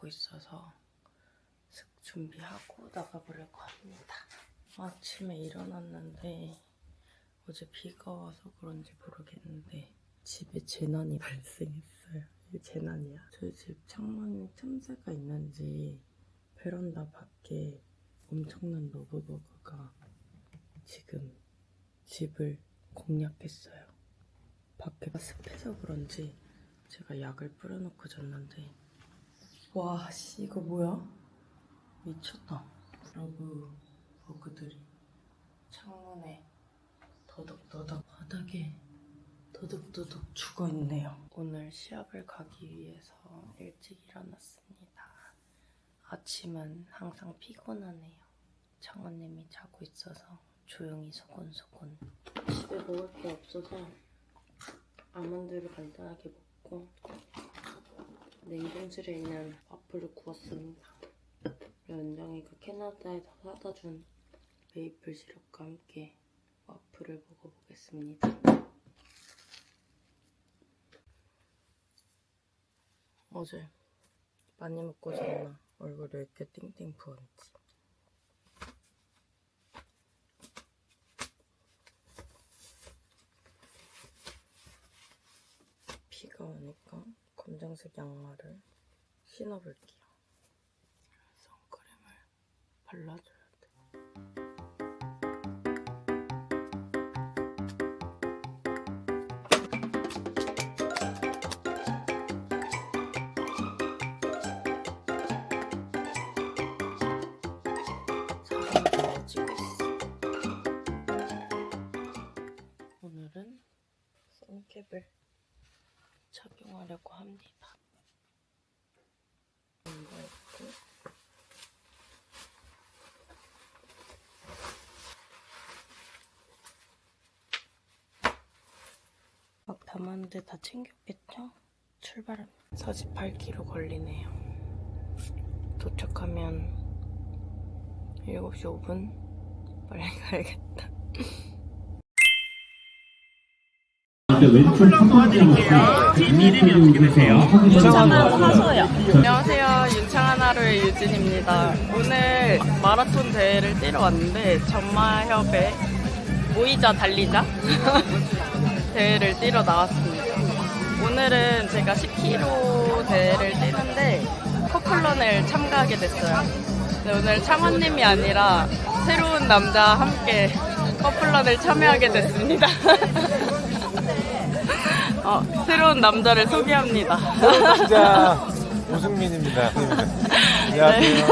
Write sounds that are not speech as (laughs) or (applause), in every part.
자고 있어서 슥 준비하고 나가보려고 합니다. 아침에 일어났는데 어제 비가 와서 그런지 모르겠는데 집에 재난이 (laughs) 발생했어요. 이게 재난이야. 저희 집 창문에 틈새가 있는지 베란다 밖에 엄청난 러브버그가 지금 집을 공략했어요. 밖에가 습해서 그런지 제가 약을 뿌려놓고 잤는데 와, 씨, 이거 뭐야? 미쳤다. 러브 버그들이 창문에 더덕더덕 바닥에 더덕더덕 죽어 있네요. 오늘 시합을 가기 위해서 일찍 일어났습니다. 아침은 항상 피곤하네요. 창원님이 자고 있어서 조용히 소곤소곤. 집에 먹을 게 없어서 아몬드를 간단하게 먹고 냉동실에 있는 와플을 구웠습니다. 은정이가 캐나다에서 사다 준 메이플 시럽과 함께 와플을 먹어보겠습니다. 어제 많이 먹고 잤나 얼굴에 이렇게 띵띵 부었지. 비가 오니까 검정색 양말을 신어볼게요. 선크림을 발라줘야 하려고 합니다. 막 담았는데 다 챙겼겠죠? 출발합니다. 48km 걸리네요. 도착하면 7시 5분? 빨리 가야겠다. 왼쪽 첫 번째 모습 이름이 어떻게 되세요? 저는 하소요. 안녕하세요. 윤창한 하루의 유진입니다. 오늘 마라톤 대회를 뛰러 왔는데 전마협의 모이자 달리자 (laughs) 대회를 뛰러 나왔습니다. 오늘은 제가 10km 대회를 뛰는데 커플런을 참가하게 됐어요. 오늘 창원님이 아니라 새로운 남자와 함께 커플런을 참여하게 됐습니다. (laughs) 어, 새로운 남자를 소개합니다. 진짜 우승민입니다. 안녕하세요.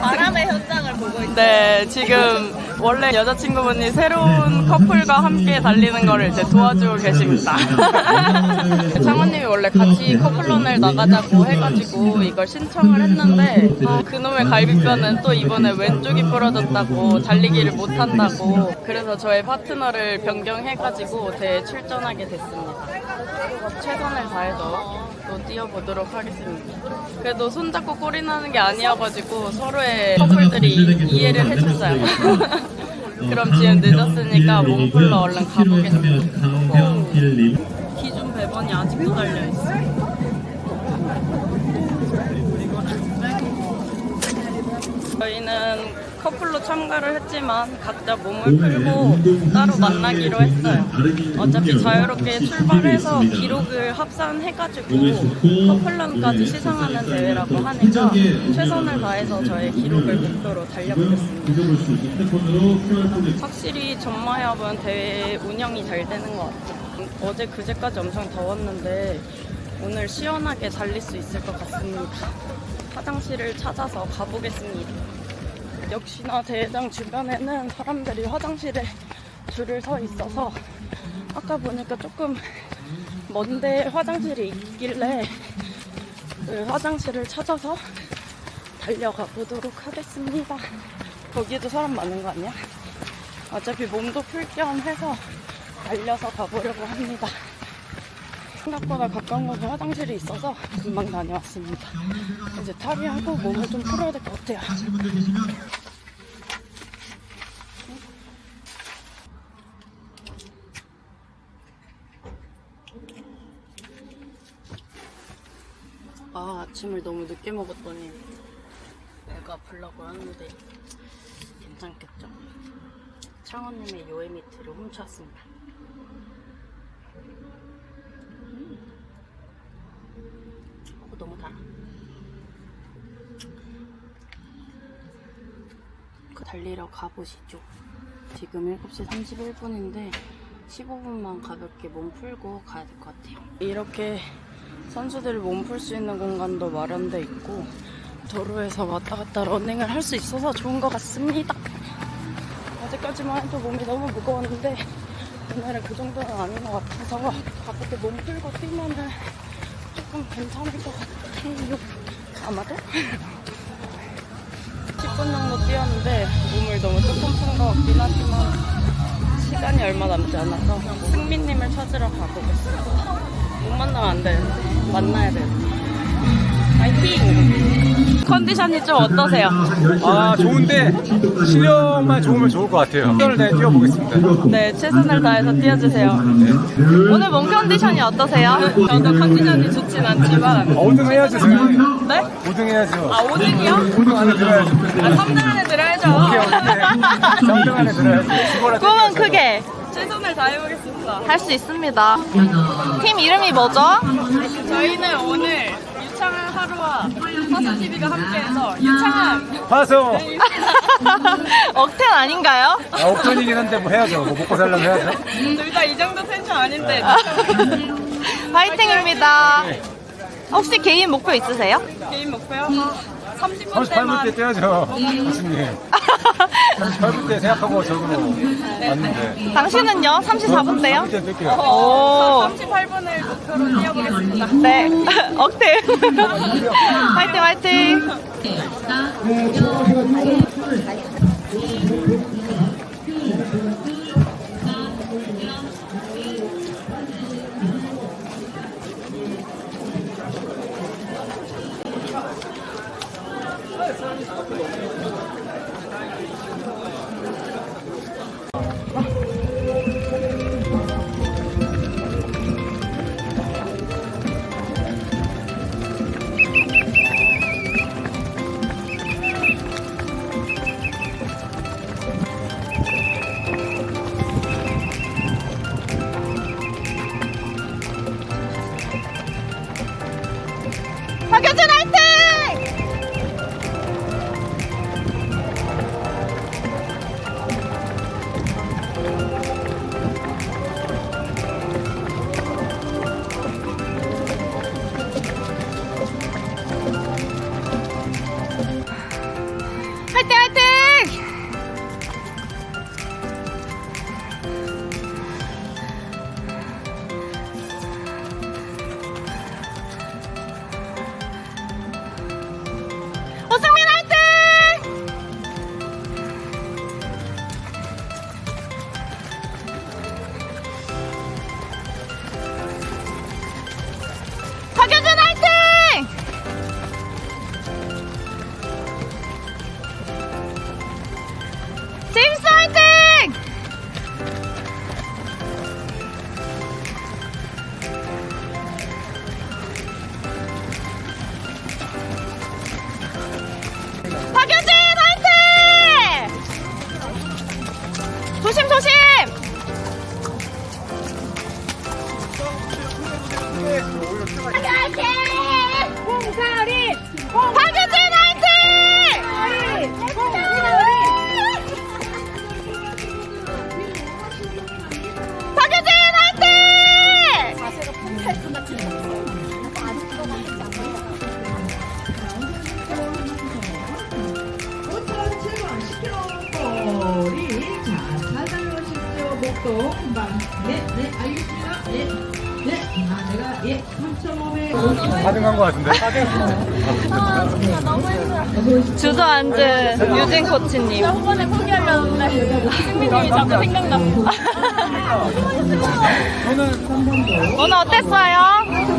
바람의 현장을 보고 있어요. 네, 지금 원래 여자친구분이 새로운 커플과 함께 달리는 거를 이제 도와주고 계십니다. (laughs) 창원님이 원래 같이 커플런을 나가자고 해가지고 이걸 신청을 했는데 아, 그놈의 갈비뼈는 또 이번에 왼쪽이 부러졌다고 달리기를 못한다고 그래서 저의 파트너를 변경해가지고 대회 출전하게 됐습니다. 최선을 다해서 또 뛰어보도록 하겠습니다. 그래도 손잡고 꼬리 나는 게 아니어가지고 서로의 커플들이 이해를 해줬어요. (laughs) 그럼 지금 늦었으니까 몸풀러 얼른 가보겠습니다. 기준 배번이 아직도 달려있어. 저희는 커플로 참가를 했지만 각자 몸을 풀고 따로 만나기로 했어요. 어차피 자유롭게 출발해서 기록을 합산해가지고 커플런까지 시상하는 대회라고 하니까 최선을 다해서 저의 기록을 목표로 달려보겠습니다. 확실히 전마협은 대회 운영이 잘 되는 것 같아요. 어제 그제까지 엄청 더웠는데 오늘 시원하게 달릴 수 있을 것 같습니다. 화장실을 찾아서 가보겠습니다. 역시나 대회장 주변에는 사람들이 화장실에 줄을 서 있어서 아까 보니까 조금 먼데 화장실이 있길래 그 화장실을 찾아서 달려가 보도록 하겠습니다. 거기도 사람 많은 거 아니야? 어차피 몸도 풀 겸 해서 달려서 가보려고 합니다. 생각보다 가까운 곳에 화장실이 있어서 금방 다녀왔습니다. 이제 탈의하고 몸을 좀 풀어야 될 것 같아요. 아, 아침을 너무 늦게 먹었더니 배가 아프려고 하는데 괜찮겠죠? 창원님의 요에미트를 훔쳤습니다. 음. 어, 너무 달아. 그 달리러 가보시죠. 지금 7시 31분인데 15분만 가볍게 몸 풀고 가야 될 것 같아요. 이렇게 선수들이 몸 풀 수 있는 공간도 마련돼 있고 도로에서 왔다 갔다 러닝을 할 수 있어서 좋은 것 같습니다. 어제까지만 해도 몸이 너무 무거웠는데 오늘은 그 정도는 아닌 것 같아서 가볍게 몸 풀고 뛰면은 조금 괜찮을 것 같아요. 아마도? 10분 정도 뛰었는데 몸을 너무 조금 푼 것 같긴 하지만 시간이 얼마 남지 않아서 승민님을 찾으러 가보겠습니다. 못 만나면 안 되는데 만나야 되는데 파이팅! 컨디션이 좀 어떠세요? 아 좋은데 실력만 좋으면 좋을 것 같아요. 시간을 내 뛰어보겠습니다. 네, 최선을 다해서 뛰어주세요. 오늘 몸 컨디션이 어떠세요? 저도 컨디션이 좋진 않지만 5등 해야죠, 저희. 네? 5등 해야죠. 아, 5등이요? 5등 안에 들어야죠. 아, 3등 안에 들어야죠. 오케이, 오케이. 3등 안에 들어야죠. 꿈은. 크게 최선을 다해보겠습니다. 할 수 있습니다. 팀 이름이 뭐죠? 저희는 오늘 유창한 하루와 화수TV가 함께해서 유창한 화성! (laughs) 억텐 아닌가요? 아, 옥전이긴 한데 뭐 해야죠. 뭐 먹고 살려면 해야죠. 둘 다 이 정도 텐션 아닌데 (laughs) 화이팅입니다. 혹시 개인 목표 있으세요? 개인 목표요? 30분 38분 때 때만 뛰어야죠. 교수님. 38분 때 생각하고 저도 왔는데. 당신은요? 34분 때요? 38분 때 뛸게요. 오, 38분을 목표로 뛰어보겠습니다. 네. 억텐. 화이팅, 화이팅. 제임 가능한 것 같은데. 주저앉은 유진 코치님. 한 번에 포기하려는데 승민님이 자꾸 생각나. 오늘 어땠어요?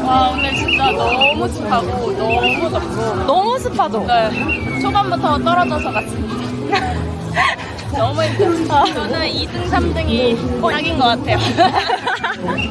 와 오늘 진짜 너무 습하고 너무 덥고 너무 습하죠? 네, 초반부터 떨어져서 갔습니다. (laughs) 너무 힘들었어요. 저는 2등, 3등이 딱인 것 같아요. (laughs)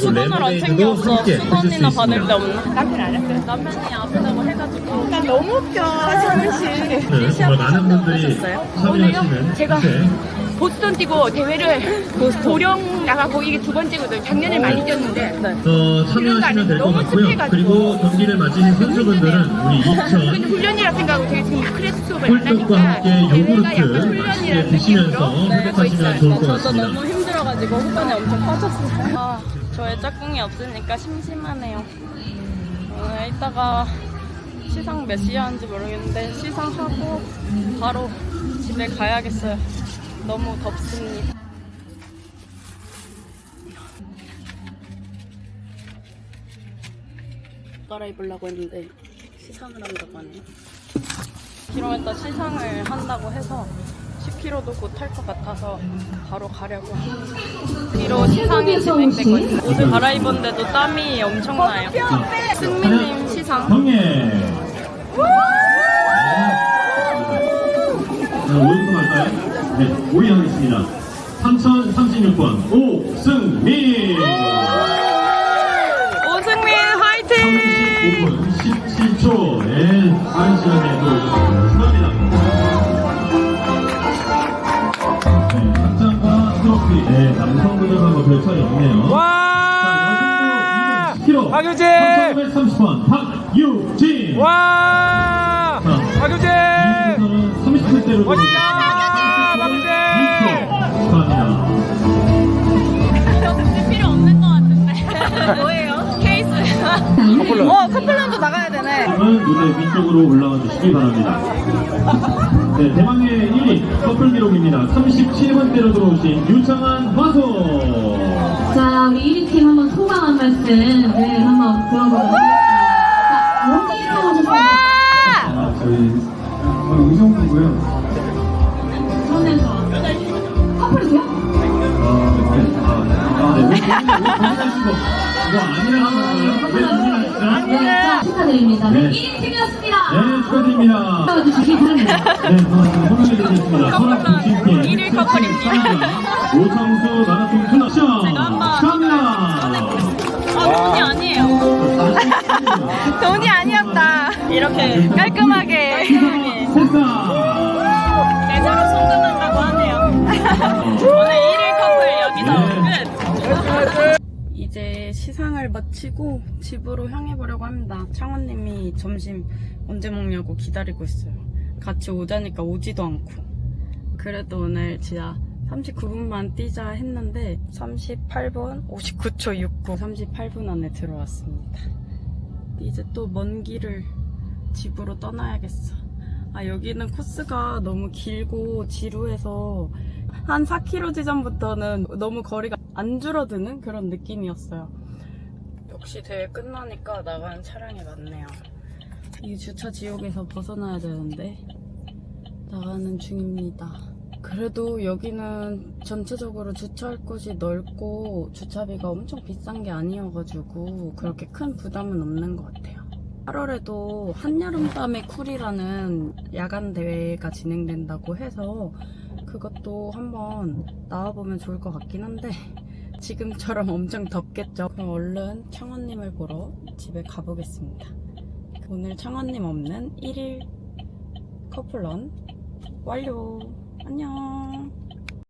아, 수건을 안 챙겨왔어. 수건이나 받을 데 없나? 남편 안 했어요. 남편이 아프다고 해가지고. 난 너무 웃겨 하지원 씨. 네, 정말 많은 분들이 참여하시는 제가 네. 보스턴 뛰고 대회를 도령 나가고 이게 두 번째거든. 작년에 많이 뛰었는데 어, 참여하시면 될것 너무 같고요. 습해가지고. 그리고 경기를 마치신 선수분들은 우리 근데 2000 훈련이라 생각하고 되게 지금 클래스 수업을 꿀떡과 하니까 함께 대회가 약간 요구르트 맛있게 드시면서 느낌으로 회복하시면 좋을 것 저도 같습니다. 너무 힘들어가지고 후반에 엄청 빠졌어요. 아, 저의 짝꿍이 없으니까 심심하네요. 오늘 이따가 시상 몇 시에 하는지 모르겠는데 시상하고 바로 집에 가야겠어요. 너무 덥습니다. 갈아입으려고 했는데 시상을 한다고 하네요. 10km 시상을 한다고 해서 10km도 곧 탈 것 같아서 바로 가려고. 뒤로 시상이 진행되고 있어요. 옷을 갈아입었는데도 땀이 엄청나요. 승민님 시상. 자, 5위부터 갈까요? 네, 5위 하겠습니다. 3036번 오승민. 오승민 화이팅! 35분 17초. 네, 빠른 시간에 와! 30대로 멋있다! 박유진! 축하합니다. 필요 없는 것 같은데. 뭐예요? 케이스. 어 커플런도 나가야 되네. 다음은 무대 위쪽으로 올라와 주시기 바랍니다. 네, 대망의 1위 커플 기록입니다. 37번대로 들어오신 유창한 화소. 자, 우리 1위 팀 한번 소감 한 말씀, 네, 한번 들어보도록 하겠습니다. 의성부고요. 저는? 아, 네. 아, 네. 거 이거 아니라는 거예요? 자, 축하드립니다. 네, 네. 1위 팀이었습니다. 네, 축하드립니다. 들어주시기 바랍니다. 네, 선물해드리겠습니다. 선악 중심팀. 일일 커플입니다. 오창수 마라톤 한번 축하합니다. 아, 돈이 아니에요. (laughs) 돈이 아니었다. 이렇게 깔끔하게. 깔끔 (laughs) 시상을 마치고 집으로 향해 보려고 합니다. 창원님이 점심 언제 먹냐고 기다리고 있어요. 같이 오자니까 오지도 않고. 그래도 오늘 진짜 39분만 뛰자 했는데 38분 59초 69 38분 안에 들어왔습니다. 이제 또 먼 길을 집으로 떠나야겠어. 아, 여기는 코스가 너무 길고 지루해서 한 4km 지점부터는 너무 거리가 안 줄어드는 그런 느낌이었어요. 역시 대회 끝나니까 나가는 차량이 많네요. 이 주차 지옥에서 벗어나야 되는데 나가는 중입니다. 그래도 여기는 전체적으로 주차할 곳이 넓고 주차비가 엄청 비싼 게 아니어가지고 그렇게 큰 부담은 없는 것 같아요. 8월에도 한여름밤의 쿨이라는 야간 대회가 진행된다고 해서 그것도 한번 나와보면 좋을 것 같긴 한데 지금처럼 엄청 덥겠죠. 그럼 얼른 창원님을 보러 집에 가보겠습니다. 오늘 창원님 없는 1일 커플런 완료. 안녕.